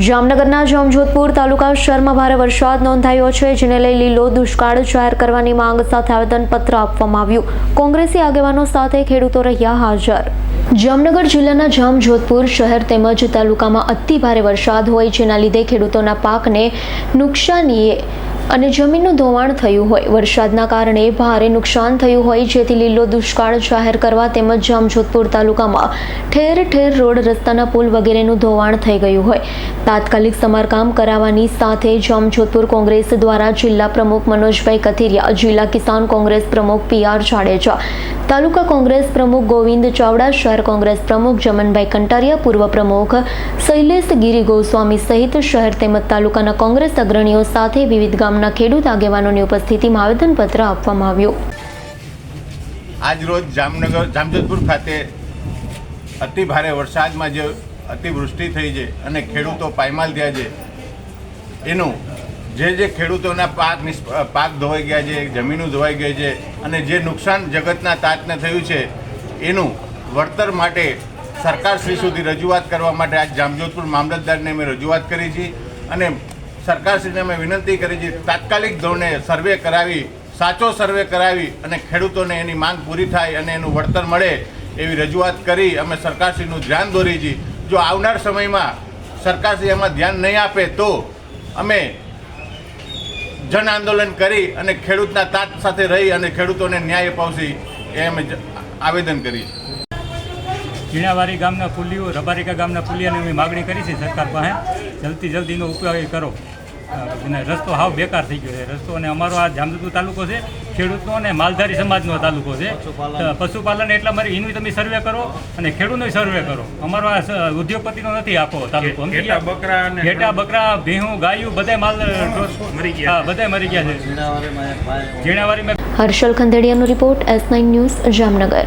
જામનગરના જમજોધપુર તાલુકા શહેરમાં ભારે વરસાદ નોંધાયો છે, જેને લઈ લીલો દુષ્કાળ જાહેર કરવાની માંગ સાથે આવેદનપત્ર આપવામાં આવ્યું. કોંગ્રેસી આગેવાનો સાથે ખેડૂતો રહ્યા હાજર. જામનગર જિલ્લાના જામજોધપુર શહેર તેમજ તાલુકામાં અતિ ભારે વરસાદ હોય, જેના લીધે ખેડૂતોના પાકને નુકસાનીએ અને જમીનનું ધોવાણ થયું હોય. વરસાદના કારણે ભારે નુકસાન થયું હોય, જેથી લીલો દુષ્કાળ જાહેર કરવા તેમજ જામજોધપુર તાલુકામાં ઠેર ઠેર રોડ રસ્તાના પુલ વગેરેનું ધોવાણ થઈ ગયું હોય. તાત્કાલિક સમારકામ કરાવવાની સાથે જામજોધપુર કોંગ્રેસ દ્વારા જિલ્લા પ્રમુખ મનોજભાઈ કથિરિયા, જિલ્લા કિસાન કોંગ્રેસ પ્રમુખ પી આર જાડેજા, તાલુકા કોંગ્રેસ પ્રમુખ ગોવિંદ ચાવડા, શહેર કોંગ્રેસ પ્રમુખ જમનભાઈ કંટારિયા, પૂર્વ પ્રમુખ શૈલેષ ગિરી ગોસ્વામી સહિત શહેર તેમજ તાલુકાના કોંગ્રેસ અગ્રણીઓ સાથે વિવિધ ગામના ખેડૂત આગેવાનોની ઉપસ્થિતિમાં આવેદનપત્ર આપવામાં આવ્યું. આજ રોજ જામનગર, જામજોધપુર ખાતે અતિ ભારે વરસાદમાં જે અતિવૃષ્ટિ થઈ છે અને ખેડૂતો પાયમાલ થયા છે, એનું જે જે ખેડૂતોના પાક પાક ધોવાઈ ગયા છે, જમીનો ધોવાઈ ગઈ છે અને જે નુકસાન જગતના તાતને થયું છે, એનું વળતર માટે સરકારશ્રી સુધી રજૂઆત કરવા માટે આજ જામજોધપુર મામલતદારને અમે રજૂઆત કરી છે અને સરકારશ્રીને અમે વિનંતી કરી છે, તાત્કાલિક ધોરણે સર્વે કરાવી, સાચો સર્વે કરાવી અને ખેડૂતોને એની માંગ પૂરી થાય અને એનું વળતર મળે એવી રજૂઆત કરી અમે સરકારશ્રીનું ધ્યાન દોરી છીએ જો આવનાર સમયમાં સરકારશ્રી એમાં ધ્યાન નહીં આપે તો અમે જન આંદોલન કરી અને ખેડૂતના તાત સાથે રહી અને ખેડૂતોને ન્યાય અપાવશી એ અમે આવેદન કરી ઝીણાવારી ગામના પુલીઓ, રબારિકા ગામના પુલિયાની અમે માગણી કરી છે સરકાર પાસે. જલ્દી જલ્દીનો ઉપયોગ કરો. અને રસ્તો હાવ બેકાર થઈ ગયો છે. રસ્તો અને અમારો આ જામજોધપુર તાલુકો છે ખેડૂતનો અને માલધારી સમાજનો તાલુકો છે. પશુપાલન. એટલા મારે એનું તમે સર્વે કરો અને ખેડૂતનો સર્વે કરો. અમારો આ ઉદ્યોગપતિનો નથી આખો તાલુકો ઘેટા બકરા અને ભેહું ગાયું બધાય માલ મરી ગયા. હા બધાય મરી ગયા છે. ઝીણાવારીમાં Harshal ખંદેડિયાનો report S nine news Jamnagar.